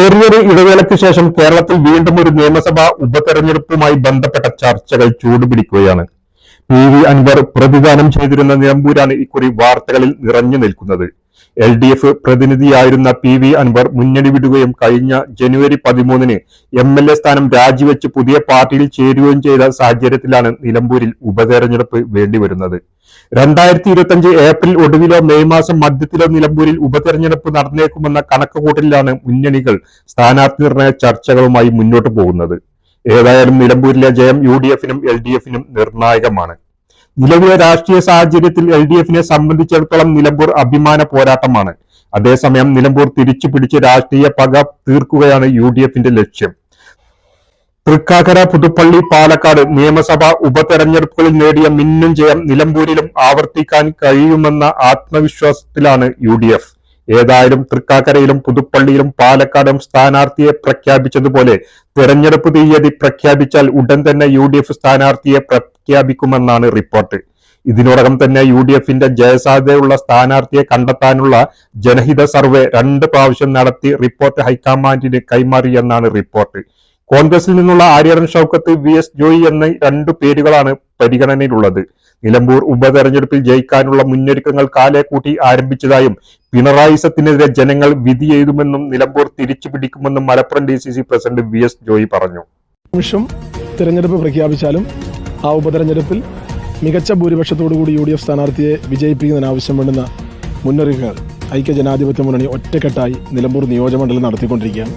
ചെറിയൊരു ഇടവേളയ്ക്ക് ശേഷം കേരളത്തിൽ വീണ്ടും ഒരു നിയമസഭാ ഉപതെരഞ്ഞെടുപ്പുമായി ബന്ധപ്പെട്ട ചർച്ചകൾ ചൂടുപിടിക്കുകയാണ്. പി വി അൻവർ പ്രതിദാനം ചെയ്തിരുന്ന നിലമ്പൂരാണ് ഇക്കുറി വാർത്തകളിൽ നിറഞ്ഞു നിൽക്കുന്നത്. എൽ ഡി എഫ് പ്രതിനിധിയായിരുന്ന പി വി അൻവർ മുന്നണി വിടുകയും കഴിഞ്ഞ ജനുവരി പതിമൂന്നിന് എം എൽ എ സ്ഥാനം രാജിവെച്ച് പുതിയ പാർട്ടിയിൽ ചേരുകയും ചെയ്ത സാഹചര്യത്തിലാണ് നിലമ്പൂരിൽ ഉപതെരഞ്ഞെടുപ്പ് വേണ്ടിവരുന്നത്. രണ്ടായിരത്തി ഇരുപത്തിയഞ്ച് ഏപ്രിൽ ഒടുവിലോ മെയ് മാസം മധ്യത്തിലോ നിലമ്പൂരിൽ ഉപതെരഞ്ഞെടുപ്പ് നടന്നേക്കുമെന്ന കണക്കുകൂട്ടലിലാണ് മുന്നണികൾ സ്ഥാനാർത്ഥി നിർണയ ചർച്ചകളുമായി മുന്നോട്ടു പോകുന്നത്. ഏതായാലും നിലമ്പൂരിലെ ജയം യു ഡി എഫിനും എൽ ഡി എഫിനും നിർണായകമാണ്. നിലവിലെ രാഷ്ട്രീയ സാഹചര്യത്തിൽ എൽ ഡി എഫിനെ സംബന്ധിച്ചിടത്തോളം നിലമ്പൂർ അഭിമാന പോരാട്ടമാണ്. അതേസമയം നിലമ്പൂർ തിരിച്ചു പിടിച്ച് രാഷ്ട്രീയ പക തീർക്കുകയാണ് യു ഡി എഫിന്റെ ലക്ഷ്യം. തൃക്കാക്കര പുതുപ്പള്ളി പാലക്കാട് നിയമസഭാ ഉപതെരഞ്ഞെടുപ്പുകളിൽ നേടിയ മിന്നും ജയം നിലമ്പൂരിലും ആവർത്തിക്കാൻ കഴിയുമെന്ന ആത്മവിശ്വാസത്തിലാണ് യു ഏതായാലും തൃക്കാക്കരയിലും പുതുപ്പള്ളിയിലും പാലക്കാടും സ്ഥാനാർത്ഥിയെ പ്രഖ്യാപിച്ചതുപോലെ തെരഞ്ഞെടുപ്പ് തീയതി പ്രഖ്യാപിച്ചാൽ ഉടൻ തന്നെ യു ഡി എഫ് സ്ഥാനാർത്ഥിയെ പ്രഖ്യാപിക്കുമെന്നാണ് റിപ്പോർട്ട്. ഇതിനോടകം തന്നെ യു ഡി എഫിന്റെ ജയസാധ്യതയുള്ള സ്ഥാനാർത്ഥിയെ കണ്ടെത്താനുള്ള ജനഹിത സർവേ രണ്ട് പ്രാവശ്യം നടത്തി റിപ്പോർട്ട് ഹൈക്കമാൻഡിന് കൈമാറിയെന്നാണ് റിപ്പോർട്ട്. കോൺഗ്രസിൽ നിന്നുള്ള ആര്യടൻ ഷൌക്കത്ത് വി എസ് ജോയി എന്ന രണ്ടു പേരുകളാണ് പരിഗണനയിലുള്ളത്. നിലമ്പൂർ ഉപതെരഞ്ഞെടുപ്പിൽ ജയിക്കാനുള്ള മുന്നൊരുക്കങ്ങൾ കാലേ കൂട്ടി ആരംഭിച്ചതായും പിണറായിസത്തിനെതിരെ ജനങ്ങൾ വിധി എഴുതുമെന്നും നിലമ്പൂർ തിരിച്ചു പിടിക്കുമെന്നും Malappuram D C C president V S Joy പറഞ്ഞു. നിമിഷം തിരഞ്ഞെടുപ്പ് പ്രഖ്യാപിച്ചാലും ആ ഉപതെരഞ്ഞെടുപ്പിൽ മികച്ച ഭൂരിപക്ഷത്തോടുകൂടി യു ഡി എഫ് സ്ഥാനാർത്ഥിയെ വിജയിപ്പിക്കുന്നതിന് ആവശ്യം വേണ്ടുന്ന മുന്നറിയിപ്പുകൾ ഐക്യ ജനാധിപത്യ മുന്നണി ഒറ്റക്കെട്ടായി നിലമ്പൂർ നിയോജകമണ്ഡലം നടത്തിക്കൊണ്ടിരിക്കുകയാണ്.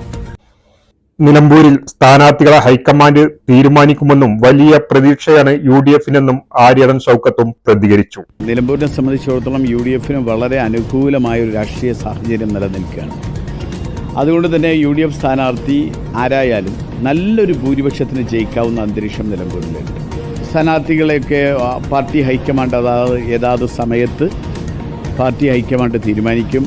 നിലമ്പൂരിൽ സ്ഥാനാർത്ഥികളെ ഹൈക്കമാൻഡ് തീരുമാനിക്കുമെന്നും വലിയ പ്രതീക്ഷയാണ് യു ഡി എഫിനെന്നും ആര്യടൻ ഷൗക്കത്തും പ്രതികരിച്ചു. നിലമ്പൂരിനെ സംബന്ധിച്ചിടത്തോളം യു ഡി എഫിന് വളരെ അനുകൂലമായ ഒരു രാഷ്ട്രീയ സാഹചര്യം നിലനിൽക്കുകയാണ്. അതുകൊണ്ട് തന്നെ യു ഡി എഫ് സ്ഥാനാർത്ഥി ആരായാലും നല്ലൊരു ഭൂരിപക്ഷത്തിന് ജയിക്കാവുന്ന അന്തരീക്ഷം നിലമ്പൂരിലുണ്ട്. സ്ഥാനാർത്ഥികളെയൊക്കെ പാർട്ടി ഹൈക്കമാൻഡ് അതാത് ഏതാത് സമയത്ത് പാർട്ടി ഹൈക്കമാൻഡ് തീരുമാനിക്കും.